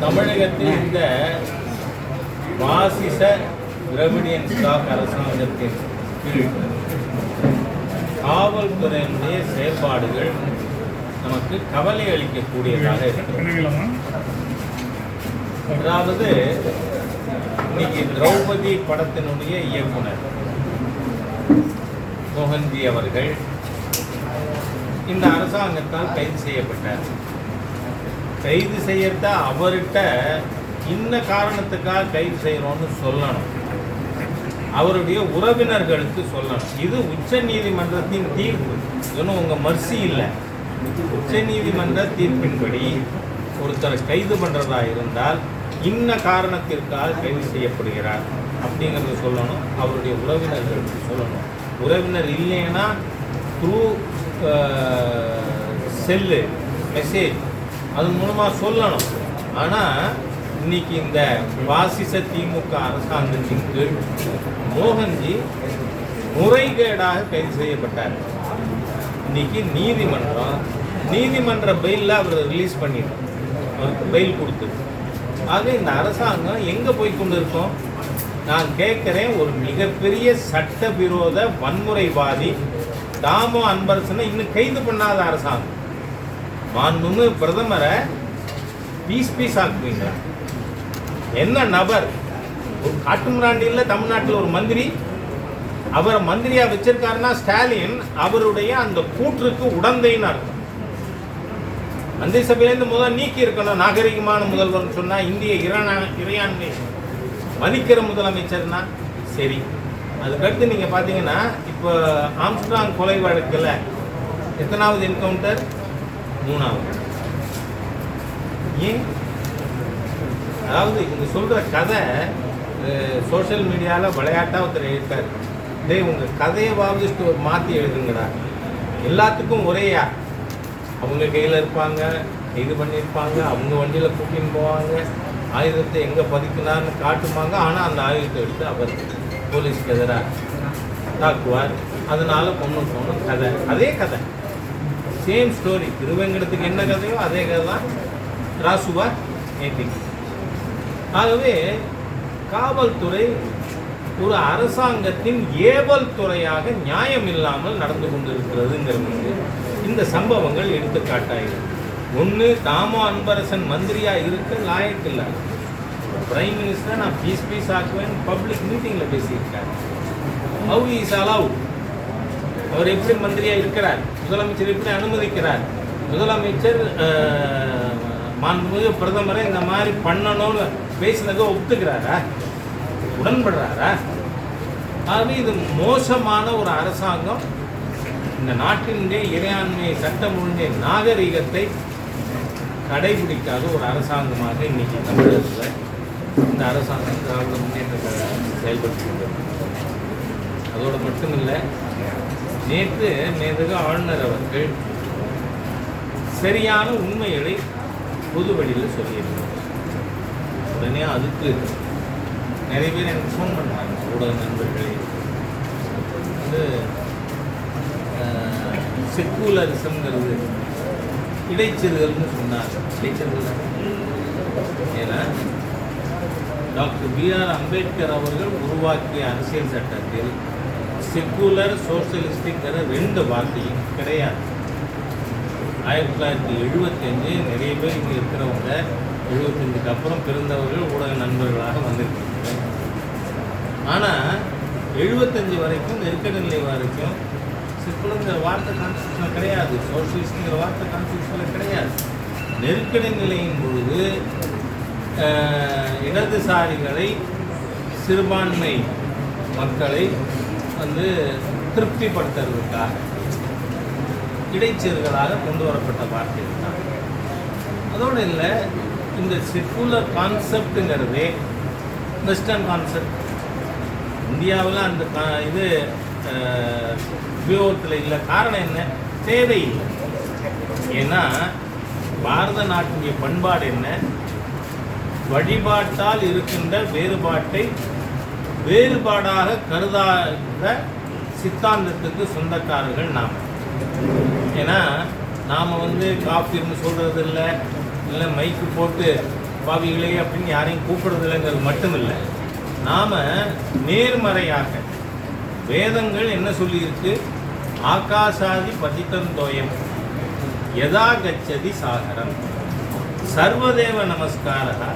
தமிழகத்தில் இந்த வாசிச Dravidian stock அரசாங்கத்தின் கீழ் காவல்துறையினுடைய செயல்பாடுகள் நமக்கு கவலை அளிக்கக்கூடியதாக இருக்கிறது அதாவது இன்னைக்கு திரௌபதி படத்தினுடைய இயக்குனர் மோகன்ஜி அவர்கள் இந்த அரசாங்கத்தால் கைது செய்யப்பட்டார். கைது செய்யறத அவர்கிட்ட இன்ன காரணத்துக்காக கைது செய்கிறோன்னு சொல்லணும். அவருடைய உறவினர்களுக்கு சொல்லணும். இது உச்ச நீதிமன்றத்தின் தீர்ப்பு. இன்னும் உங்கள் மர்சி இல்லை. உச்ச நீதிமன்ற தீர்ப்பின்படி ஒருத்தரை கைது பண்ணுறதா இருந்தால் இன்ன காரணத்திற்காக கைது செய்யப்படுகிறார் அப்படிங்கிறத சொல்லணும். அவருடைய உறவினர்களுக்கு சொல்லணும். உறவினர் இல்லைன்னா த்ரூ செல்லு மெசேஜ் அது மூலமாக சொல்லணும். ஆனால் இன்னைக்கு இந்த பாசிச திமுக அரசாங்கத்தின் கீழ் மோகன்ஜி முறைகேடாக கைது செய்யப்பட்டார். இன்னைக்கு நீதிமன்றம் நீதிமன்ற பெயிலில் அவர் ரிலீஸ் பண்ணிடும் அவருக்கு பெயில் கொடுத்து. ஆக இந்த அரசாங்கம் எங்கே போய் கொண்டு இருக்கோம்? நான் கேட்குறேன் ஒரு மிகப்பெரிய சட்டவிரோத வன்முறைவாதி தாமோ அன்பரசனை இன்னும் கைது பண்ணாத அரசாங்கம். மாண்புமிகு பிரதமரை. பீஸ் பீஸ் ஆக்குவீங்களா என்ன நபர்? ஒரு காட்டுமிராண்டியில் தமிழ்நாட்டில் ஒரு மந்திரி? அவரை மந்திரியாக வச்சிருக்காருன்னா ஸ்டாலின் அவருடைய அந்த கூற்றுக்கு உடந்தைன்னு அர்த்தம். மந்திரி சபையிலேருந்து முதல் நீக்கி இருக்கணும் நாகரிகமான முதல்வர்னு சொன்னால் இந்திய இரணா இறையாண்மை மதிக்கிற முதலமைச்சர்னா சரி. அதுக்கடுத்து நீங்கள் பார்த்தீங்கன்னா இப்போ ஆம்ஸ்ட்ராங் கொலை வழக்கில் எத்தனாவது என்கவுண்டர் மூணாவது. ஏன்? அதாவது இவங்க சொல்ற கதை சோஷியல் மீடியாவில் விளையாட்டாக ஒருத்தர் எழுத்தார் டே உங்கள் கதையவாவது ஸ்டோ- மாத்தி எழுதுங்கடா. எல்லாத்துக்கும் ஒரேயா அவங்க கையில் இருப்பாங்க இது பண்ணியிருப்பாங்க அவங்க வண்டியில் கூட்டின்னு போவாங்க ஆயுதத்தை எங்கே பதிக்கினார்னு காட்டுவாங்க ஆனால் அந்த ஆயுதத்தை எடுத்து அவர் போலீஸ்க்கு எதிராக தாக்குவார். அதனால பொண்ணு பொண்ணு கதை. அதே கதை. சேம் ஸ்டோரி திருவேங்கடத்துக்கு என்ன கதையோ அதே கதை தான் ராசுவா நேத்திக்கு ஆகவே காவல்துறை ஒரு அரசாங்கத்தின் ஏவல் துறையாக நியாயம் இல்லாமல் நடந்து கொண்டிருக்கிறதுங்கிறது இந்த சம்பவங்கள் எடுத்துக்காட்டாயிருக்கு ஒன்று தாமோ அன்பரசன் மந்திரியாக இருக்க லாயக்கில்லை பிரைம் மினிஸ்டர் நான் பீஸ் பீஸ் ஆக்குவேன் பப்ளிக் மீட்டிங்கில் பேசியிருக்காரு. ஹவு இஸ் அலவுட் அவர் எப்படி மந்திரியா இருக்கிறார். முதலமைச்சர் எப்படி அனுமதிக்கிறார். முதலமைச்சர் மாண்புமிகு பிரதமரை இந்த மாதிரி பண்ணணும்னு பேசினதை ஒத்துக்கிறாரா? உடன்படுறாரா? ஆகவே இது மோசமான ஒரு அரசாங்கம். இந்த நாட்டினுடைய இறையாண்மை சட்டம் ஒழுங்கை நாகரிகத்தை கடைபிடிக்காத ஒரு அரசாங்கமாக இன்னைக்கு தமிழகத்தில் இந்த அரசாங்கம் திராவிட முன்னேற்ற கழகம் செயல்பட்டு அதோடு மட்டுமில்லை நேற்று நேற்று ஆளுநர் அவர்கள் சரியான உண்மைகளை பொது வழியில் சொல்லியிருந்தார். உடனே அதுக்கு நிறைய பேர் எனக்கு ஃபோன் பண்ணாங்க ஊடக நண்பர்களே. வந்து செக்குலரிசம்ங்கிறது இடைச்சல்கள்னு சொன்னாங்க. இடைச்சல்கள் ஏன்னா டாக்டர் பி ஆர் அம்பேத்கர் அவர்கள் உருவாக்கிய அரசியல் சட்டத்தில் செக்குலர் சோசியலிஸ்டிக்கிற ரெண்டு வார்த்தையும் கிடையாது. ஆயிரத்தி தொள்ளாயிரத்தி எழுபத்தஞ்சு நிறைய பேர் இங்கே இருக்கிறவங்க எழுபத்தஞ்சுக்கு அப்புறம் பிறந்தவர்கள் ஊடக நண்பர்களாக வந்திருக்காங்க ஆனால் எழுபத்தஞ்சு வரைக்கும் நெருக்கடி நிலை வரைக்கும் செக்குலருங்கிற வார்த்தை கான்ஸ்டியூஷனில் கிடையாது. சோசியலிஸ்டுங்கிற வார்த்தை கான்ஸ்டியூஷனில் கிடையாது. நெருக்கடி நிலையின் பொழுது இடதுசாரிகளை சிறுபான்மை மக்களை வந்து திருப்திப்படுத்துறதுக்காக இடைச்சீர்களாக கொண்டு வரப்பட்ட வார்த்தை தான் அதோடு இல்லை இந்த செக்குலர் கான்செப்டுங்கிறதே வெஸ்டர்ன் கான்செப்ட் இந்தியாவில் அந்த கா- இது உபயோகத்தில் இல்லை. காரணம் என்ன? தேவையில்லை ஏன்னா பாரத நாட்டினுடைய பண்பாடு என்ன? வழிபாட்டால் இருக்கின்ற வேறுபாட்டை வேறுபாடாக கருதாத சித்தாந்தத்துக்கு சொந்தக்காரர்கள் நாம். ஏன்னா நாம் வந்து காஃபின்னு சொல்கிறது இல்லை இல்லை மைக்கு போட்டு பாவிகளே அப்படின்னு யாரையும் கூப்பிடுறதில்லைங்கிறது மட்டும் இல்லை நாம் நேர்மறையாக வேதங்கள் என்ன சொல்லியிருக்கு? ஆகாசாதி பதித்தந்தோயம் யதா கச்சதி சாகரம் சர்வதேவ நமஸ்காரா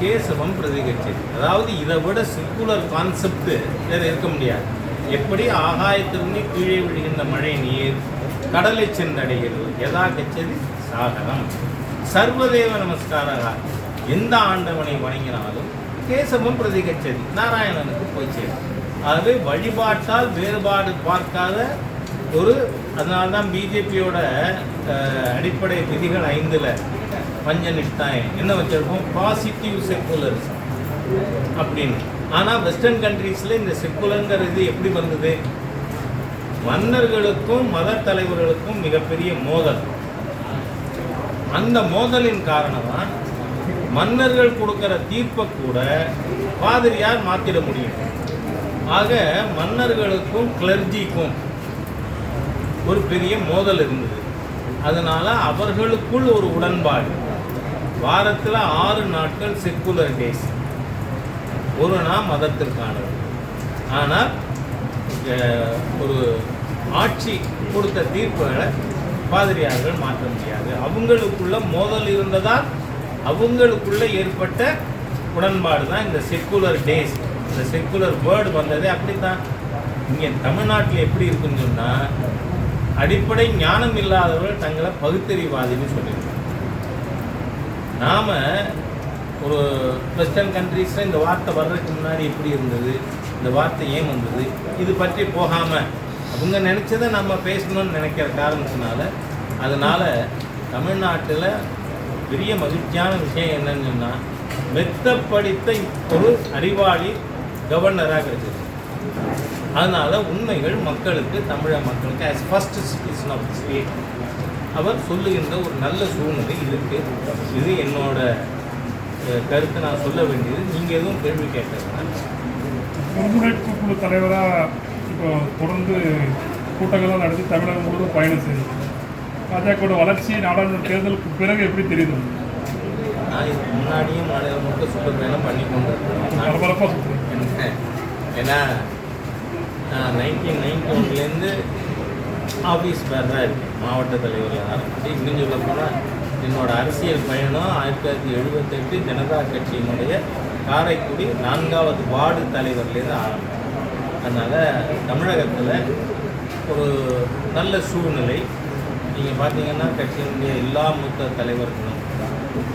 கேசவம் பிரதிகச்சதி அதாவது இதை விட சிங்குலர் கான்செப்ட் வேறு இருக்க முடியாது. எப்படி ஆகாயத்திலிருந்து கீழே விழுகின்ற மழை நீர் கடலை சென்றடைகிறது எதா கச்சது சாகரம். சர்வதேவ நமஸ்காரா எந்த ஆண்டவனை வணங்கினாலும் கேசவம் பிரதிகச்சதி நாராயணனுக்கு போய் சேரும். ஆகவே வழிபாட்டால் வேறுபாடு பார்க்காத ஒரு அதனால்தான் பிஜேபியோட அடிப்படை விதிகள் ஐந்தில் பஞ்சநிஷ்டாயம் என்ன வச்சிருக்கோம்? பாசிட்டிவ் செக்குலரிசம் அப்படின்னு. ஆனால் வெஸ்டர்ன் கண்ட்ரீஸில் இந்த செக்குலருங்கிறது எப்படி வந்தது? மன்னர்களுக்கும் மத தலைவர்களுக்கும் மிகப்பெரிய மோதல். அந்த மோதலின் காரணமாக மன்னர்கள் கொடுக்குற தீர்ப்பை கூட பாதிரியார் மாற்றிட முடியும். ஆக மன்னர்களுக்கும் கிளர்ஜிக்கும் ஒரு பெரிய மோதல் இருந்தது. அதனால் அவர்களுக்குள் ஒரு உடன்பாடு. வாரத்தில் ஆறு நாட்கள் செக்குலர் டேஸ் ஒரு நாள் மதத்திற்கானது. ஆனால் ஒரு ஆட்சி கொடுத்த தீர்ப்புகளை பாதிரியார்கள் மாற்ற முடியாது. அவங்களுக்குள்ள மோதல் இருந்ததால் அவங்களுக்குள்ள ஏற்பட்ட உடன்பாடு தான் இந்த செக்குலர் டேஸ் இந்த செக்குலர் வேர்டு வந்ததே அப்படித்தான். இங்கே தமிழ்நாட்டில் எப்படி இருக்குன்னு சொன்னால் அடிப்படை ஞானம் இல்லாதவர்கள் தங்களை பகுத்தறிவாதின்னு சொல்லியிருக்காங்க. நாம் ஒரு வெஸ்டர்ன் கண்ட்ரீஸில் இந்த வார்த்தை வர்றதுக்கு முன்னாடி எப்படி இருந்தது? இந்த வார்த்தை ஏன் வந்தது? இது பற்றி போகாமல் அவங்க நினச்சதை நம்ம பேசணும்னு நினைக்கிற காரணத்தினால அதனால் தமிழ்நாட்டில் பெரிய மகிழ்ச்சியான விஷயம் என்னன்னு சொன்னால் மெத்த படித்த ஒரு அறிவாளி கவர்னராக கிடைச்சது. அதனால் உண்மைகள் மக்களுக்கு தமிழக மக்களுக்கு as first citizen of state அவர் சொல்லுகின்ற ஒரு நல்ல சூழ்நிலை இருக்கு. இது என்னோட கருத்து நான் சொல்ல வேண்டியது. நீங்க எதுவும் கேள்வி கேட்கறதுனா முன்னெடுப்பு குழு தலைவராக இப்போ தொடர்ந்து கூட்டங்கள்லாம் நடத்தி தமிழகம் முழுவதும் பயணம் செய்யுது பாஜகவோட வளர்ச்சி நாடாளுமன்ற தேர்தலுக்கு பிறகு எப்படி தெரியுது? நான் இதுக்கு முன்னாடியும் மாநில மட்டும் சுற்றுப்பயணம் பண்ணி கொண்டு பரபரப்பாக ஏன்னா நைன்டீன் நைன்டி ஒன்லேருந்து ஆஃபீஸ் பேர் தான் இருக்குது மாவட்ட தலைவரில் ஆரம்பிச்சு இன்னும் சொல்ல போனால் என்னோட அரசியல் பயணம் ஆயிரத்தி தொள்ளாயிரத்தி எழுபத்தெட்டு ஜனதா கட்சியினுடைய காரைக்குடி நான்காவது வார்டு தலைவர்லேருந்து ஆரம்பிச்சேன் அதனால் தமிழகத்தில் ஒரு நல்ல சூழ்நிலை. நீங்கள் பார்த்தீங்கன்னா கட்சியினுடைய எல்லா மூத்த தலைவர்களும்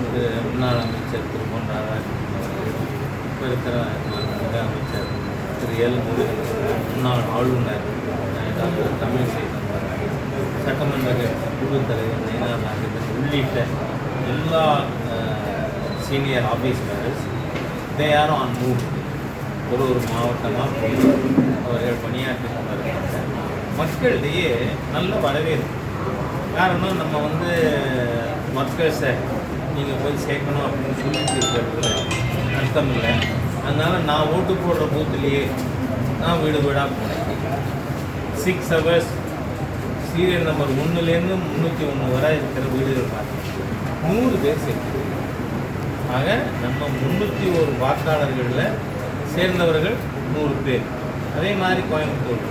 திரு முன்னாள் அமைச்சர் திரு பொன் ராதாகிருஷ்ணன் இப்போ இருக்கிற அமைச்சர் திரு எல் முருகன் முன்னாள் ஆளுநர் டாக்டர் தமிழிசை சட்டமன்ற குழு தலைவர் நயனா நாகேந்திரன் உள்ளிட்ட எல்லா senior office officers they are on move ஒரு ஒரு மாவட்டமாக போய் அவர்கள் பணியாற்றி கொண்டிருக்காங்க மக்களிடையே நல்ல வரவேற்பு. காரணம் நம்ம வந்து மக்கள்ஸை நீங்கள் போய் சேர்க்கணும் அப்படின்னு சொல்லிட்டு இருக்கிறதுல அர்த்தம் இல்லை. அதனால் நான் ஓட்டு போடுற பூத்துலேயே நான் வீடு வீடாக போனேன். சிக்ஸ் ஹவர்ஸ் சீரியல் நம்பர் ஒன்றுலேருந்து முந்நூற்றி ஒன்று வரை இருக்கிற வீடுகள் பார்த்தேன் நூறு பேர் சேர்த்து. ஆக நம்ம முந்நூற்றி ஒரு வாக்காளர்களில் சேர்ந்தவர்கள் நூறு பேர். அதே மாதிரி கோயம்புத்தூர்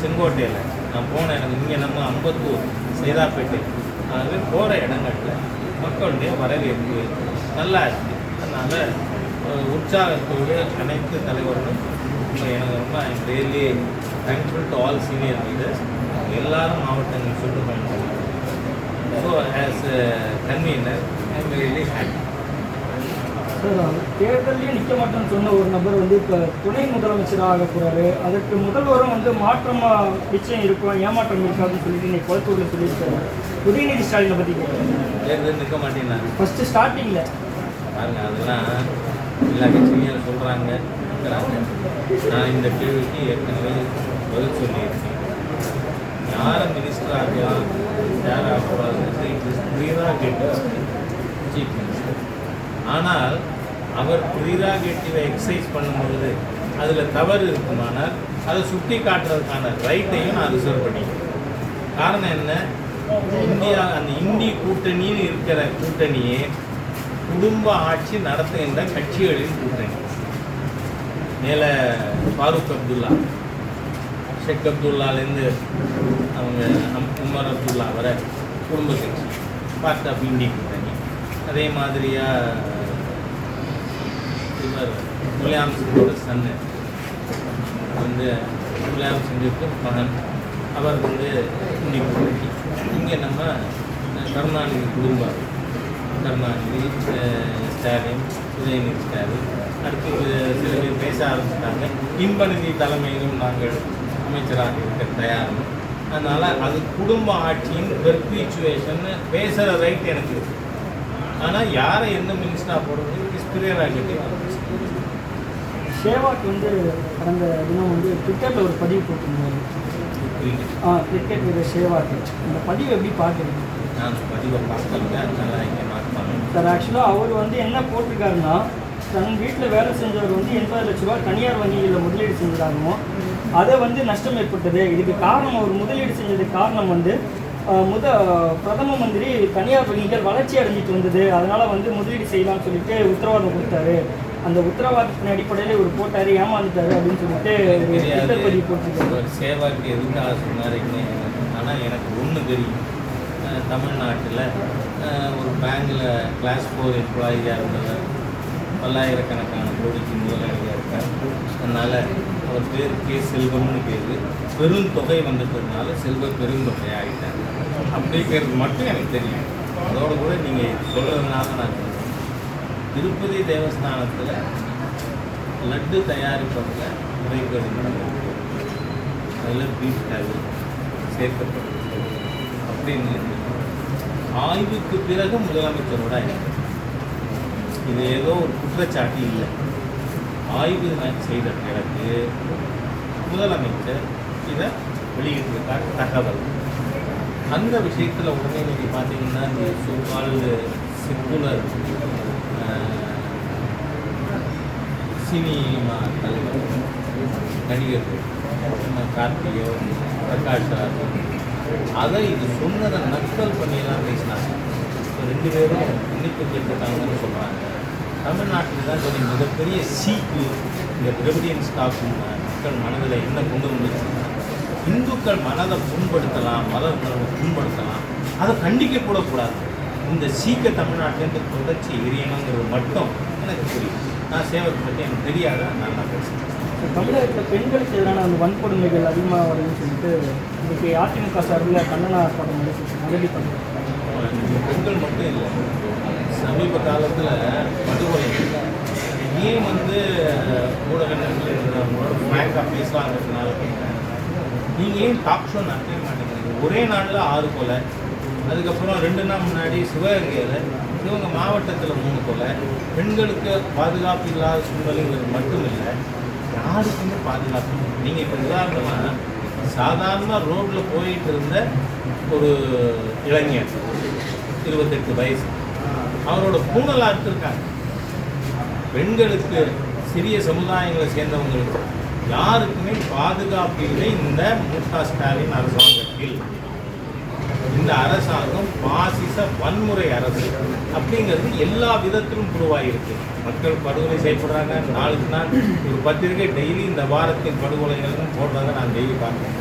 செங்கோட்டையில். நான் போனேன் எனக்கு இங்கே நம்ம அம்பத்தூர் சேதாப்பேட்டை. ஆகவே போகிற இடங்களில் மக்களுடைய வரவேற்பு நல்லா இருக்குது அதனால் உற்சாகத்தோடு அனைத்து தலைவர்களும் எனக்கு ரொம்ப I'm really thankful to all senior leaders எல்லாரும் மாவட்டங்கள் சுற்றுப்பயணம் so as convener I'm really happy sir தேர்தலையும் நிற்க மாட்டேன்னு சொன்ன ஒரு நபர் வந்து இப்போ துணை முதலமைச்சராக ஆக போகிறாரு அதற்கு முதல்வரும் வந்து மாற்றமாக நிச்சயம் இருக்கும் ஏமாற்றம் இருக்காதுன்னு சொல்லிட்டு இன்னைக்கு குளத்தூரில் சொல்லியிருக்காரு. உதயநிதி ஸ்டாலினை பற்றி தேர்தல் நிற்க மாட்டேன்னாங்க ஃபஸ்ட்டு ஸ்டார்டிங்கில் பாருங்க அதெல்லாம் எல்லா கட்சியும் சொல்கிறாங்க நான் இந்த கேள்விக்கு ஏற்கனவே பதில் சொல்லியிருக்கேன். யாரை மினிஸ்டர் ஆகலாம் யார் ஆகக்கூடாது புதிதாக சீஃப் மினிஸ்டர் ஆனால் அவர் ப்ரீராகேட்டிவை கேட்டிவை எக்ஸசைஸ் பண்ணும்பொழுது அதில் தவறு இருக்குமானால் அதை சுட்டி காட்டுறதுக்கான ரைட்டையும் நான் ரிசர்வ் பண்ணிக்கிறேன் காரணம் என்ன? இந்தியா அந்த இந்திய கூட்டணின்னு இருக்கிற கூட்டணியே குடும்ப ஆட்சி நடத்துகின்ற கட்சிகளின் கூட்டணி. மேலே ஃபாரூக் அப்துல்லா. ஷேக் அப்துல்லாலேருந்து அவங்க நம் உமர் அப்துல்லா வர குடும்ப கட்சி பார்ட் ஆஃப் இந்திய கூட்டணி. அதே மாதிரியாக இவர் முலாயம் சிங்கோட சன்னு. வந்து முலாயம் சிங்குக்கு மகன். அவர் வந்து இந்திய கூட்டணி. இங்கே நம்ம கருணாநிதி குடும்பம் கருணாநிதி ஸ்டாலின் உதயநிதி ஸ்டாலின். அடுத்து சில பேர் பேச ஆரம்பிச்சிட்டாங்க. இன்பநிதி தலைமையிலும் நாங்கள் அமைச்சராக இருக்க தயார் அதனால் அது குடும்ப ஆட்சியின் பெர்பிச்சுவேஷன் பேசுகிற ரைட் எனக்கு இருக்கு. ஆனால் யாரை எந்த மினிஸ்டராக போடுறது? ஸ்பிரியர் ஆகிட்டு சேவாக் வந்து கடந்த தினம் வந்து ட்விட்டரில் ஒரு பதிவு போட்டிருந்தாரு. ஆ கிரிக்கெட் வீரர் சேவாக். இந்த பதிவு எப்படி பார்க்குறீங்க? நான் பதிவை பார்க்கல அதனால் இங்கே சார் ஆக்சுவலாக அவர் வந்து என்ன போட்டிருக்காருன்னா தன் வீட்டில் வேலை செஞ்சவர் வந்து எண்பது லட்ச ரூபா தனியார் வங்கிகளில் முதலீடு செஞ்சதாகவும் அதை வந்து நஷ்டம் ஏற்பட்டது. இதுக்கு காரணம் அவர் முதலீடு செஞ்சதுக்கு காரணம் வந்து முத பிரதம மந்திரி தனியார் வங்கிகள் வளர்ச்சி அடைஞ்சிட்டு வந்தது அதனால வந்து முதலீடு செய்யலாம்னு சொல்லிட்டு உத்தரவாதம் கொடுத்தாரு. அந்த உத்தரவாதத்தின் அடிப்படையில் இவர் போட்டாரு ஏமாந்துட்டாரு அப்படின்னு சொல்லிட்டு ஒரு ட்விட்டர் பதிவு போட்டிருக்காரு. ஒரு சேவாக்கு எதுக்காக சொன்னாருன்னு ஆனால் எனக்கு ஒன்று தெரியும். தமிழ்நாட்டில் ஒரு பேங்கில் கிளாஸ் ஃபோர் எம்ப்ளாயியாக இருந்தவர் பல்லாயிரக்கணக்கான கோடிக்கு முதலாளியாக இருக்கார். அதனால் அவர் பேர் கே செல்வம்னு பேர். பெரும் தொகை வந்ததுனால செல்வ பெருந்தொகை ஆகிட்டார் அப்படிங்கிறது மட்டும் எனக்கு தெரியும். அதோடு கூட நீங்கள் சொல்கிறதுனால நான் திருப்பதி தேவஸ்தானத்தில் லட்டு தயாரிப்பதில் முறைகேடு அதில் பீஃப் கறி சேர்க்கப்பட்டிருக்கு அப்படின்னு ஆய்வுக்கு பிறகு முதலமைச்சரோட இது ஏதோ ஒரு குற்றச்சாட்டு இல்லை. ஆய்வு நான் செய்த பிறகு முதலமைச்சர் இதை வெளியிட்டிருக்கார் தகவல். அந்த விஷயத்தில் உடனே நீங்கள் பார்த்தீங்கன்னா இந்த சோகால்டு சிக்குலர் சினிமா தலைவர் நடிகர்கள் கார்த்தியோ கார்த்திகோ பிரகாஷ் அதை இது சொன்னதை நக்கல் பண்ணியெல்லாம் பேசினாங்க. ரெண்டு பேரும் இன்னைக்கு கேட்டுட்டாங்கன்னு சொல்கிறாங்க தமிழ்நாட்டில் தான் சொல்லி மிகப்பெரிய சீக்கு இந்த திரவிடியன் ஸ்டாஃப் மக்கள் மனதில் என்ன கொண்டு வந்துச்சுன்னா இந்துக்கள் மனதை புண்படுத்தலாம் மத உணர்வை புண்படுத்தலாம். அதை கண்டிக்க கூடாது இந்த சீக்க தமிழ்நாட்டிலேருந்து தொடர்ச்சி எரியணுங்கிறது மட்டும் எனக்கு தெரியும். நான் சேவத்தை பற்றி எனக்கு தெரியாத நான் நான் பேசுகிறேன் தமிழகத்தில் பெண்களுக்கு எதிரான அந்த வன்கொடுமைகள் அதிகமாக வருதுன்னு சொல்லிட்டு இன்றைக்கி அதிமுக சார்பில் கண்டன ஆர்ப்பாட்டம் நடத்தி பண்ணுறேன் பெண்கள் மட்டும் இல்லை சமீப காலத்தில் படுகொலை ஏன் வந்து ஊடகங்கள் உங்களோட ஃப்ராங்காக பேசலாங்கிறதுனால நீங்கள் ஏன் டாக் ஷோ நடத்தவே மாட்டேங்கிறீங்க? ஒரே நாளில் ஆறு கொலை அதுக்கப்புறம் ரெண்டு நாள் முன்னாடி சிவகங்கையில் இவங்க மாவட்டத்தில் மூணு கொலை. பெண்களுக்கு பாதுகாப்பு இல்லாத சூழ்நிலைங்கிறது மட்டும் இல்லை யாருக்குமே பாதுகாப்பு நீங்கள் இப்போ உதாரணமாக சாதாரண ரோட்டில் போயிட்டு இருந்த ஒரு இளைஞர் இருபத்தெட்டு வயசு. அவரோட பூனல் இருக்காங்க பெண்களுக்கு சிறிய சமுதாயங்களை சேர்ந்தவங்களுக்கு யாருக்குமே பாதுகாப்பு இல்லை. இந்த மு ஸ்டாலின் அரசாங்கத்தில். இந்த அரசாங்கம் பாசிச வன்முறை அரசு. அப்படிங்கிறது எல்லா விதத்திலும் உருவாயிருக்கு மக்கள் படுகொலை செய்யப்படுறாங்க. நாளுக்கு நாள் ஒரு பத்திரிகை டெய்லி இந்த வாரத்தின் படுகொலைகள்னு போடுறாங்க. நான் டெய்லி பார்க்குறேன்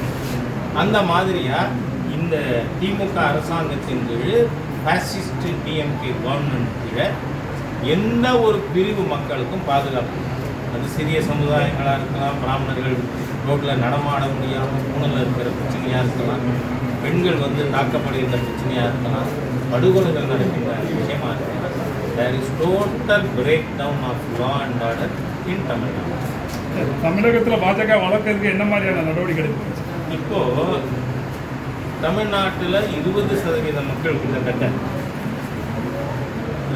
அந்த மாதிரியாக இந்த திமுக அரசாங்கத்தின் கீழ் ஃபேசிஸ்ட் டிஎம்கே கவர்மெண்ட் கீழே எந்த ஒரு பிரிவு மக்களுக்கும் பாதுகாப்பு. அது சிறிய சமுதாயங்களாக இருக்கலாம் பிராமணர்கள் ரோட்டில் நடமாட முடியாமல் பூனலில் இருக்கிற பிரச்சனையாக இருக்கலாம் பெண்கள் வந்து தாக்கப்படுகின்ற பிரச்சனையாக இருக்கலாம் படுகொலைகள் நடக்கின்ற விஷயமா இருக்கலாம். There is total break down of law and order in Tamil Nadu தமிழகத்தில் பாஜக வளர்க்கறதுக்கு என்ன மாதிரியான நடவடிக்கை எடுத்து இப்போ தமிழ்நாட்டில் இருபது சதவீத மக்கள் கிட்டத்தட்ட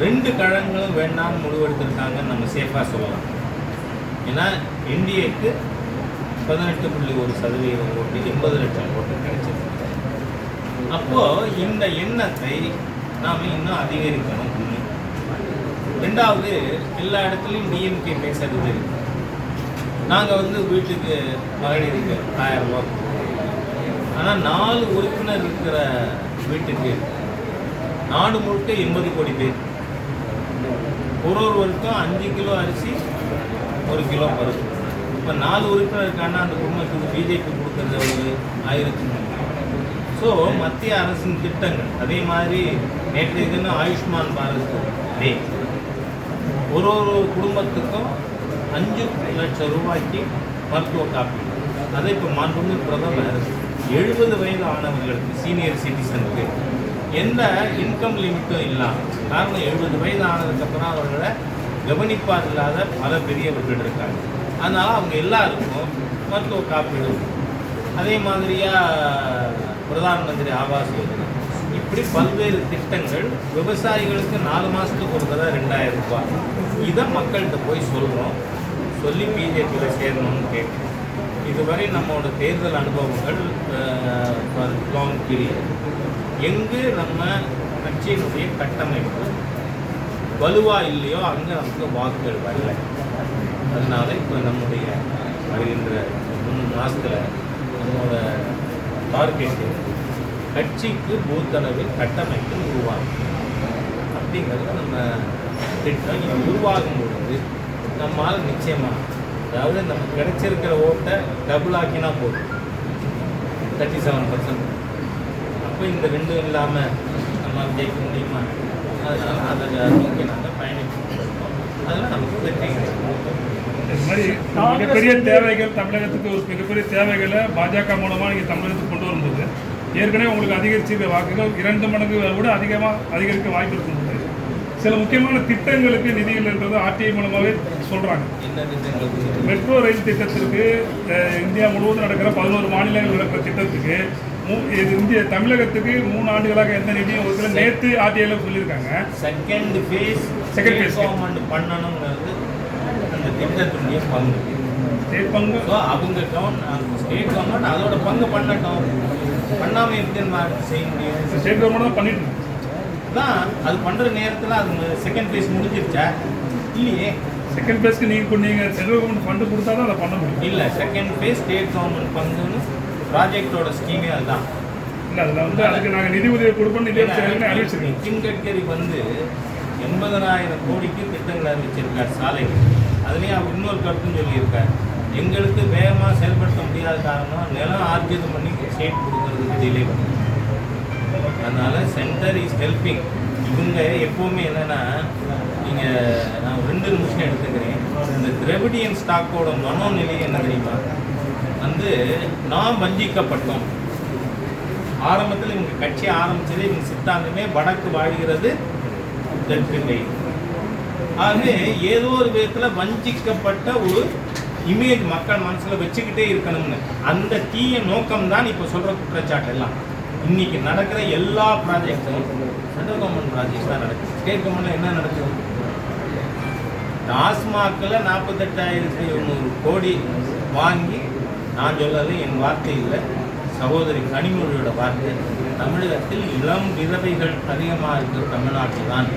ரெண்டு கழகங்களும் வேண்டாம்னு முடிவெடுத்திருக்காங்கன்னு நம்ம சேஃபாக சொல்லலாம். ஏன்னா என்டிஏக்கு பதினெட்டு புள்ளி ஒரு சதவீதம் ஓட்டு எண்பது லட்சம் ஓட்டு கிடைச்சது. அப்போது இந்த எண்ணத்தை நாம் இன்னும் அதிகரிக்கணும். ரெண்டாவது எல்லா இடத்துலையும் டிஎம்கே பேசுறது நாங்கள் வந்து வீட்டுக்கு மகளிருக்கு ஆயிரம் ரூபா ஆனால் நாலு உறுப்பினர் இருக்கிற வீட்டுக்கு நாடு முழுக்க எண்பது கோடி பேர். ஒரு ஒருவருக்கும் அஞ்சு கிலோ அரிசி ஒரு கிலோ பருப்பு. இப்போ நாலு உறுப்பினர் இருக்காங்கன்னா அந்த குடும்பத்துக்கு பிஜேபி கொடுக்குறது ஒரு ஆயிரத்தி ஸோ மத்திய அரசின் திட்டங்கள் அதே மாதிரி நேற்றைய தினம் ஆயுஷ்மான் பாரத் டே. ஒரு ஒரு குடும்பத்துக்கும் அஞ்சு லட்சம் ரூபாய்க்கு மருத்துவ காப்பீடு அதை இப்போ மாண்புமிகு பிரதமர் எழுபது வயது ஆனவர்களுக்கு சீனியர் சிட்டிசனுக்கு எந்த இன்கம் லிமிட்டும் இல்லாமல் காரணம் எழுபது வயது ஆனதுக்கப்புறம் அவர்களை கவனிப்பார் இல்லாத பல பெரியவர்கள் இருக்காங்க. அதனால் அவங்க எல்லாருக்கும் மருத்துவ காப்பீடு அதே மாதிரியாக பிரதான் மந்திரி ஆவாஸ் யோஜனை. இப்படி பல்வேறு திட்டங்கள் விவசாயிகளுக்கு நாலு மாதத்துக்கு ஒரு தடவை ரெண்டாயிரம் ரூபாய். இதை மக்கள்கிட்ட போய் சொல்கிறோம் சொல்லி பிஜேபியில் சேரணும்னு கேட்குறோம். இதுவரை நம்மளோட தேர்தல் அனுபவங்கள் லாங் பீரியட் எங்கு நம்ம கட்சியினுடைய கட்டமைப்பு வலுவாக இல்லையோ அங்கே நமக்கு வாக்குகள் வரல. அதனால இப்போ நம்முடைய வருகின்ற மூணு மாதத்தில் நம்மளோட டார்கெட்டு கட்சிக்கு பூத்தளவில் கட்டமைப்பு உருவாகும். அப்படிங்கிறத நம்ம திட்டம் இங்கே உருவாகும் பொழுது நம்மால் நிச்சயமாக அதாவது நம்ம கிடைச்சிருக்கிற ஓட்டை டபுள் ஆக்கினா போதும். தேர்ட்டி செவன் பர்சன்ட் அப்போ இந்த ரெண்டும் இல்லாமல் நம்ம ஜெயிக்க முடியுமா? அதனால் அதை நோக்கி நாங்கள் பயணிக்கிறோம். அதெல்லாம் நமக்கு வெற்றி இது மாதிரி மிகப்பெரிய தேவைகள் தமிழகத்துக்கு ஒரு மிகப்பெரிய தேவைகளை பாஜக மூலமாக நீங்கள் தமிழகத்துக்கு கொண்டு வரும்போது ஏற்கனவே உங்களுக்கு அதிகரிச்சிருக்க வாக்குகள் இரண்டு மடங்கு விட அதிகமாக அதிகரிக்க வாய்ப்பு இருக்கும் சில முக்கியமான திட்டங்களுக்கு நிதி இல்லைன்றது ஆர்டிஐ மூலமாகவே சொல்கிறாங்க மெட்ரோ ரயில் திட்டத்திற்கு இந்தியா முழுவதும் நடக்கிற பதினோரு மாநிலங்கள் நடக்கிற திட்டத்துக்கு மூ- இது இந்திய தமிழகத்துக்கு மூணு ஆண்டுகளாக எந்த நிதியும் ஒதுக்கல. நேற்று ஆர்டிஐல சொல்லியிருக்காங்க. Second phase second phase. Government பண்ணணுங்கிறது அந்த திட்டத்தினுடைய பங்கு. ஸ்டேட் பங்கு. அவங்க கவர்மெண்ட் ஸ்டேட் கவர்மெண்ட் அதோட பங்கு பண்ணட்டும். பண்ணாமல் எப்படி நம்ம அடுத்து செய்ய முடியும்? ஸ்டேட் கவர்மெண்ட் தான் பண்ணிட்டு தான் அது பண்ணுற நேரத்தில் அது செகண்ட் ஃபேஸ் முடிஞ்சிருச்சா? இல்லையே. செகண்ட் பேஸ்க்கு நீங்கள் நீங்கள் சென்ட்ரல் கவர்மெண்ட் ஃபண்டு கொடுத்தா தான் அதை பண்ண முடியும். இல்லை செகண்ட் ஃபேஸ் ஸ்டேட் கவர்மெண்ட் பங்குன்னு ப்ராஜெக்டோட ஸ்கீமே அதுதான். இல்லை அதில் வந்து அதுக்கு நாங்கள் நிதி உதவி கொடுப்போம் நிதி அறிவிச்சிருக்கோம் நிதின் கட்கரி வந்து எண்பதனாயிரம் கோடிக்கு திட்டங்கள் அறிவிச்சிருக்கார் சாலைகள். அதுலேயும் அவர் இன்னொரு கருத்தும் சொல்லியிருக்கார். எங்களுக்கு வேகமாக செயல்படுத்த முடியாத காரணம் நிலம் ஆர்ஜிதம் பண்ணி ஸ்டேட் கொடுக்கறதுக்கு டிலே பண்ணி அதனால் சென்டர் இஸ் ஹெல்பிங் இவங்க எப்போவுமே என்னென்னா நீங்கள் நான் ரெண்டு நிமிஷம் எடுத்துக்கிறேன். இந்த திரவிடியன் ஸ்டாக்கோட மனோநிலை என்ன தெரியுமா? வந்து நாம் வஞ்சிக்கப்பட்டோம். ஆரம்பத்தில் இவங்க கட்சி ஆரம்பித்தது இவங்க சித்தாந்தமே வடக்கு வாழ்கிறது தெற்கு ஆகவே ஏதோ ஒரு விதத்தில் வஞ்சிக்கப்பட்ட ஒரு இமேஜ் மக்கள் மனசில் வச்சுக்கிட்டே இருக்கணும்னு. அந்த தீய நோக்கம் தான் இப்போ சொல்கிற குற்றச்சாட்டு எல்லாம் இன்னைக்கு நடக்கிற எல்லா ப்ராஜெக்ட்ஸும் சென்ட்ரல் கவர்மெண்ட் ப்ராஜெக்ட்ஸ் தான் நடக்குது. ஸ்டேட் கவர்மெண்ட்ல என்ன நடக்குது? டாஸ்மாகில் நாற்பத்தெட்டாயிரத்தி எழுநூறு கோடி வாங்கி நான் சொல்லலை என் வார்த்தை இல்லை சகோதரி கனிமொழியோட வார்த்தை தமிழகத்தில் இளம் விதவைகள் அதிகமாக இருக்கிற தமிழ்நாட்டில் தான்.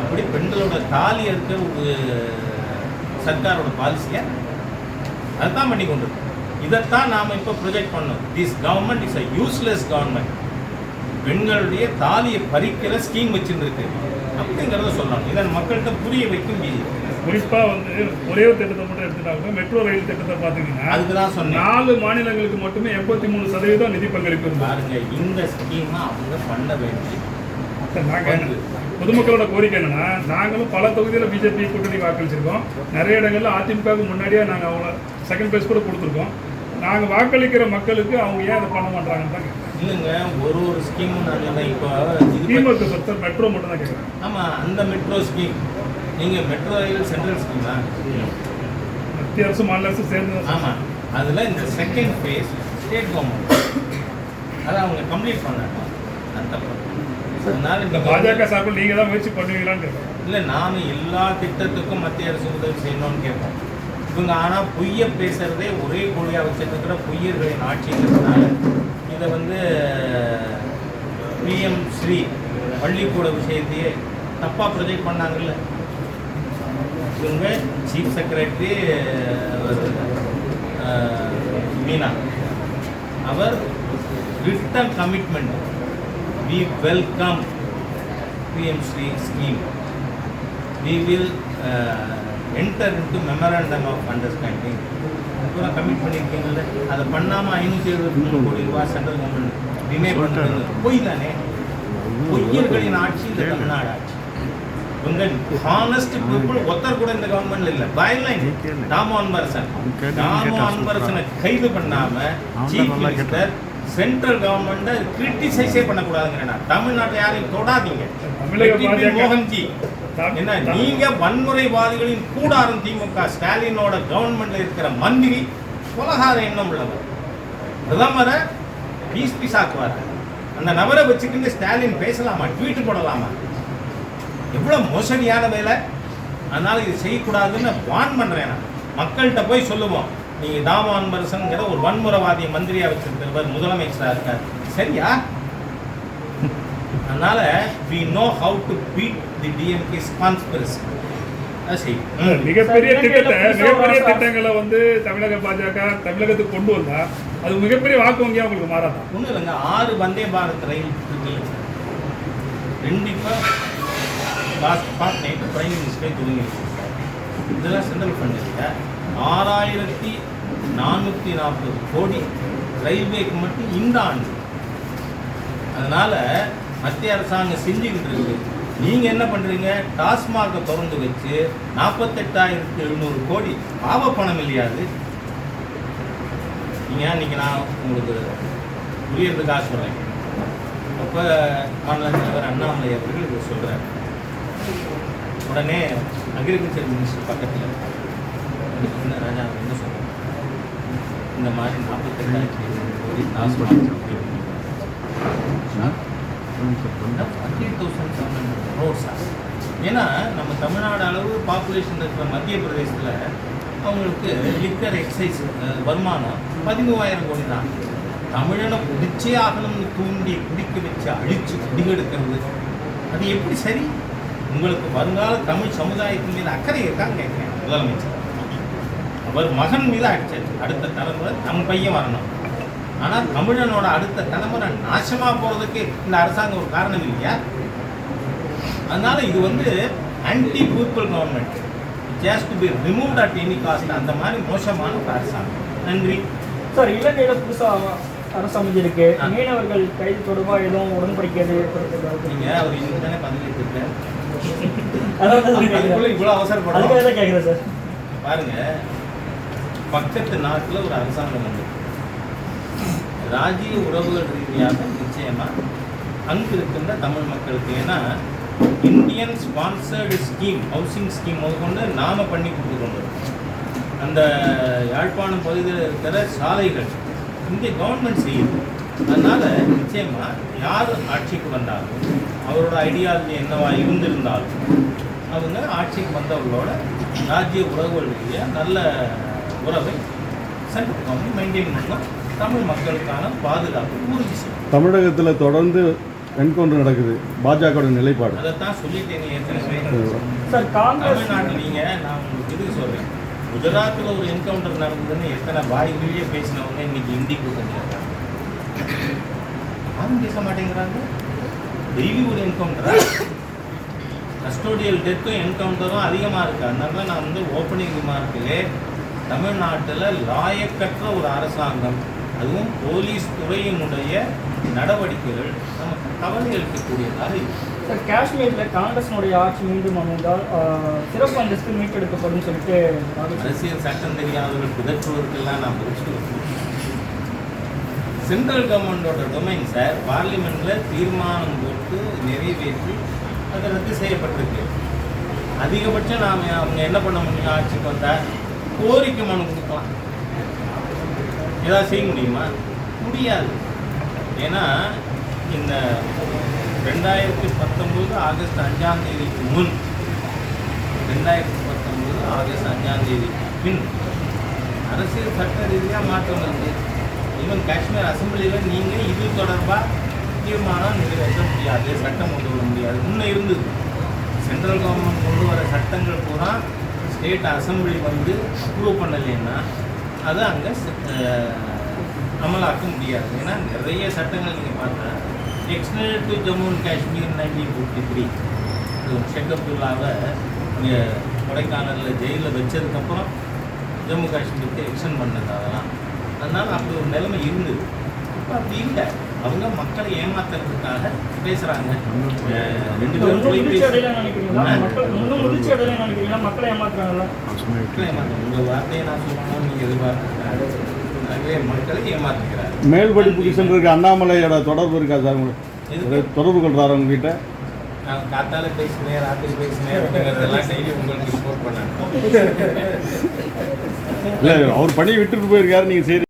அப்படி பெண்களோட தாலி இருக்க ஒரு சர்க்காரோட பாலிசியை அதுதான் பண்ணி கொண்டு இதைத்தான் நாம் இப்போ ப்ரொஜெக்ட் பண்ணோம். This government is a useless government பெண்களுடைய தாலியை பறிக்கிற ஸ்கீம் வச்சுருக்கு அப்படிங்கிறத சொல்லணும் இதை மக்கள்கிட்ட புரிய வைக்கும் பிஜேபி குறிப்பாக வந்து ஒரே ஒரு திட்டத்தை மட்டும் எடுத்துட்டாங்க மெட்ரோ ரயில் திட்டத்தை பார்த்தீங்கன்னா அதுக்கு தான் சொன்னேன். நாலு மாநிலங்களுக்கு மட்டுமே எண்பத்தி மூணு சதவீதம் நிதி பங்களிப்பு. பாருங்க இந்த ஸ்கீமை அவங்க பண்ண வேண்டிய நாங்கள் பொதுமக்களோட கோரிக்கை என்னன்னா நாங்களும் பல தொகுதியில் பிஜேபி கூட்டணி வாக்களிச்சிருக்கோம். நிறைய இடங்கள்ல அதிமுகவுக்கு முன்னாடியே நாங்கள் அவங்கள செகண்ட் பிளேஸ் கூட கொடுத்துருக்கோம். நாங்கள் வாக்களிக்கிற மக்களுக்கு அவங்க ஏன் அதை பண்ண மாட்டாங்கன்னு தான் இல்லைங்க ஒரு ஒரு ஸ்கீமும் சொன்னேன். இப்போ திமுக பொறுத்த மெட்ரோ மட்டும் தான் கேட்குறேன் ஆமாம் அந்த மெட்ரோ ஸ்கீம் நீங்கள் மெட்ரோ ரயில் சென்ட்ரல் ஸ்கீமா மத்திய அரசு மாநில அரசு சேர்ந்து ஆமாம் அதில் இந்த செகண்ட் ஃபேஸ் ஸ்டேட் கவர்மெண்ட் அதை அவங்க கம்ப்ளீட் பண்ணாங்க. அந்த அதனால இந்த பாஜக சார்பில் நீங்கள் தான் முயற்சி பண்ணுவீங்களான்னு கேட்குறேன் இல்லை நாம எல்லா திட்டத்துக்கும் மத்திய அரசு உதவி செய்யணும்னு கேட்போம் இவங்க ஆனால் பொய்ய பேசுறதே ஒரே கோழியாக வச்சிருக்கிற பொய்யர்களின் ஆட்சிங்கிறதுனால இதை வந்து பிஎம் ஸ்ரீ பள்ளிக்கூட விஷயத்தையே தப்பாக ப்ரொஜெக்ட் பண்ணாங்கல்ல. இவங்க chief secretary Meena. Our written commitment we welcome PM Shri scheme we will enter into memorandum of understanding பூரா கமிட் பண்ணியிருக்கீங்கல்ல அதை பண்ணாமல் ஐநூற்றி எழுபத்தி மூணு கோடி ரூபாய் சென்ட்ரல் கவர்மெண்ட் டிலே பண்ணுறது. பொய் தானே பொய்யர்களின் ஆட்சி இந்த தமிழ்நாடு ஆட்சி. உங்கள் ஹானஸ்ட் பீப்புள் ஒருத்தர் கூட இந்த கவர்மெண்ட்ல இல்ல. பயலைன் தாமோ அன்பரசன். தாமோ அன்பரசனை கைது பண்ணாம சீஃப் மினிஸ்டர் சென்ட்ரல் கவர்மெண்ட்டை கிரிட்டிசைஸே பண்ணக்கூடாதுங்கிறேன் யாரையும் தொடாதீங்க. மோகன்ஜி. என்ன நீங்க வன்முறைவாதிகளின் கூடாரம் திமுக ஸ்டாலினோட கவர்மெண்ட்ல இருக்கிற மந்திரி கொலகார எண்ணம் உள்ளவர். பிரதமரை பீஸ் பீஸாக்குவார். அந்த நபரை வச்சுக்கிட்டு ஸ்டாலின் பேசலாமா ட்வீட் போடலாமா? எவ்வளவு மோசடியான வேலை. அதனால இது செய்யக்கூடாதுன்னு வான் பண்றேன் நான். மக்கள்கிட்ட போய் சொல்லுவோம். நீங்க தாமோ அன்பரசன்கிற ஒரு வன்முறைவாதி மந்திரியா வச்சிருக்கிறவர் முதலமைச்சரா இருக்கார். சரியா? அதனால we know how to beat the DMK's conspiracy. அது சரி. ம். மிகப்பெரிய சார், திட்டத்தை மிகப்பெரிய திட்டங்களை வந்து தமிழக பாஜக தமிழகத்துக்கு கொண்டு வந்தா அது மிகப்பெரிய வாக்கு வங்கியா உங்களுக்கு மாறாதா? ஒன்றும் இல்லைங்க. ஆறு வந்தே பாரத் ரயில் இருக்குல்ல ரெண்டு இப்போ லாஸ்ட் பார்ட் நைட்டு பிரைம் மினிஸ்டரே துவங்கிருக்கு இதெல்லாம் சென்ட்ரல் ஃபண்ட் இல்லை. ஆறாயிரத்தி நானூற்றி நாற்பது கோடி ரயில்வேக்கு மட்டும் இந்த ஆண்டு. அதனால மத்திய அரசாங்கம் செஞ்சுக்கிட்டு இருக்கு. நீங்க என்ன பண்றீங்க? டாஸ்மாக திறந்து வச்சு நாற்பத்தெட்டாயிரத்தி எழுநூறு கோடி பாவ பணம் இல்லையாது நீங்க இன்னைக்கு நான் உங்களுக்கு புரியறதுக்காக சொல்றேன். அப்போ மாநில தலைவர் அண்ணாமலை அவர்கள் இதை சொல்றாரு. உடனே அக்ரிகல்ச்சர் மினிஸ்டர் பக்கத்தில் ராஜா அவர் என்ன சொல்றாரு இந்த மாதிரி நாற்பத்தெட்டாயிரத்தி எழுநூறு கோடி டாஸ்மாக் ரோட்ஸா ஏன்னா நம்ம தமிழ்நாடு அளவு பாப்புலேஷன் இருக்கிற மத்திய பிரதேசத்தில் அவங்களுக்கு லிக்கர் எக்ஸைஸ் வருமானம் பதிமூவாயிரம் கோடி தான். தமிழனை குடிச்சே ஆகணும்னு தூண்டி குடிக்க வச்சு அழிச்சு குடிகெடுக்கிறது அது எப்படி சரி? உங்களுக்கு வருங்கால தமிழ் சமுதாயத்தின் மீது அக்கறை இருக்கான்னு கேட்குறேன் முதலமைச்சர். அவர் மகன் மீது அடிச்சாச்சு. அடுத்த தலைமுறை நம் பையன் வரணும். ஆனால் தமிழனோட அடுத்த தலைமுறை நாசமாக போகிறதுக்கு இந்த அரசாங்கம் ஒரு காரணம் இல்லையா? அதனால இது வந்து anti people government just to be removed at any cost அந்த மாதிரி மோசமான ஒரு அரசாங்கம். நன்றி. சார் இலங்கையில புதுசா அரசு அமைஞ்சிருக்கு ஆ. மீனவர்கள் கைது தொடர்பாக எதுவும் உடன்படிக்கை எதுவும் ஏற்படுத்திருக்காரு நீங்கள் அவர் இன்னும் தானே அதான் சார் அதுக்குள்ள இவ்வளோ தான் கேட்குறேன் சார். பாருங்க. பக்கத்து நாட்டில் ஒரு அரசாங்கம் வந்து ராஜ்ய உறவுகள் ரீதியாக நிச்சயமாக அங்கு இருக்கின்ற தமிழ் மக்களுக்கு ஏன்னா Indian sponsored scheme housing scheme முதற்கொண்டு நாம் பண்ணி கொடுத்துக்கொண்டு அந்த யாழ்ப்பாணம் பகுதியில் இருக்கிற சாலைகள் இந்திய கவர்மெண்ட் செய்யுது. அதனால் நிச்சயமா யார் ஆட்சிக்கு வந்தாலும் அவரோட ஐடியாலஜி என்னவா இருந்திருந்தாலும் அவங்க ஆட்சிக்கு வந்தவர்களோட ராஜ்ய உறவுகள் ரீதியாக நல்ல உறவை சென்ட்ரல் கவர்மெண்ட் மெயின்டைன் பண்ணலாம் தமிழ் மக்களுக்கான பாதுகாப்பு உறுதி செய்யும். தமிழகத்தில் தொடர்ந்து என்கவுண்டர் நடக்குது. பாஜகவோட நிலைப்பாடு. அதைத்தான் சொல்லிட்டேன் ஏற்கனவே. சார் காங்கிரஸ் தமிழ்நாட்டில் நீங்கள் நான் உங்களுக்கு இதுக்கு சொல்கிறேன் குஜராத்தில் ஒரு என்கவுண்டர் நடந்ததுன்னு எத்தனை வாய் வழியே பேசினவங்க இன்னைக்கு இந்தி கூட்டணி இருக்காங்க. யாரும் பேச மாட்டேங்கிறாங்க. டெய்லி ஒரு என்கவுண்டரா? கஸ்டோடியல் டெத்தும் என்கவுண்டரும் அதிகமாக இருக்குது அதனால நான் வந்து ஓப்பனிங் ரிமார்க்கிலே தமிழ்நாட்டில் லாயக்கற்ற ஒரு அரசாங்கம் அதுவும் போலீஸ் துறையினுடைய நடவடிக்கைகள் நமக்கு கவலை அளிக்கக்கூடியதாக இருக்கு சார் காஷ்மீர்ல காங்கிரஸினுடைய ஆட்சி மீண்டும் அமைந்தால் சிறப்பு அந்தஸ்து மீட்டெடுக்கப்படும் சொல்லிட்டு அரசியல் சட்டம் தெரியாதவர்கள் பிதற்றுவதற்கெல்லாம் நான் முடிச்சுட்டு சென்ட்ரல் கவர்மெண்டோட டொமைன் சார் பார்லிமெண்ட்ல தீர்மானம் போட்டு நிறைவேற்றி அது ரத்து செய்யப்பட்டிருக்கு. அதிகபட்சம் நாம் அவங்க என்ன பண்ண முடியும்? ஆட்சிக்கு வந்தா கோரிக்கை மனு கொடுக்கலாம். ஏதாவது செய்ய முடியுமா? முடியாது. ஏன்னா இந்த ரெண்டாயிரத்தி பத்தொம்போது ஆகஸ்ட் அஞ்சாம் தேதிக்கு முன் ரெண்டாயிரத்தி பத்தொம்போது ஆகஸ்ட் அஞ்சாம் தேதிக்கு பின் அரசியல் சட்ட ரீதியாக மாற்றம் இருக்கு ஈவன் காஷ்மீர் அசம்பிளியில் நீங்கள் இது தொடர்பாக தீர்மானம் நிறைவேற்ற முடியாது சட்டம் கொண்டு வர முடியாது. முன்னே இருந்தது. சென்ட்ரல் கவர்மெண்ட் கொண்டு வர சட்டங்கள் பூரா ஸ்டேட் அசம்பிளி வந்து அப்ரூவ் பண்ணலைன்னா அது அங்கே அமலாக்க முடியாது. ஏன்னா நிறைய சட்டங்கள் நீங்கள் பார்த்தா extended to Jammu and Kashmir nineteen fifty three Sheikh அப்துல்லாவை இங்கே கொடைக்கானலில் ஜெயிலில் வச்சதுக்கப்புறம் ஜம்மு காஷ்மீருக்கு எக்ஸ்டெண்ட் பண்ணது அதெல்லாம். அதனால் அப்படி ஒரு நிலைமை இருந்தது. இப்போ அப்படி இல்லை. அவங்க மக்களை ஏமாத்துறதுக்காக பேசுகிறாங்க ரெண்டு பேரும் மக்கள் இன்னும் முதிர்ச்சி அடையலாம் நினைக்கிறீங்களா? மக்களை ஏமாத்துறாங்களா? மக்களை ஏமாத்து உங்கள் வார்த்தையை நான் சொல்லணும்னு நீங்கள் எதிர்பார்க்குறாங்க மக்களை ஏமாத்துகிறார் மேல் படிப்புக்கு சென்றிருக்க அண்ணாமலையோட தொடர்பு இருக்கா சார் உங்களுக்கு? தொடர்பு கொள்றாரு உங்ககிட்ட? நான் காத்தால பேசினேன் ராத்திரி பேசினேன் அப்படிங்கிறதெல்லாம் டெய்லி உங்களுக்கு ரிப்போர்ட் பண்ணேன் இல்லை அவர் பணி விட்டுட்டு போயிருக்காரு நீங்கள் சரி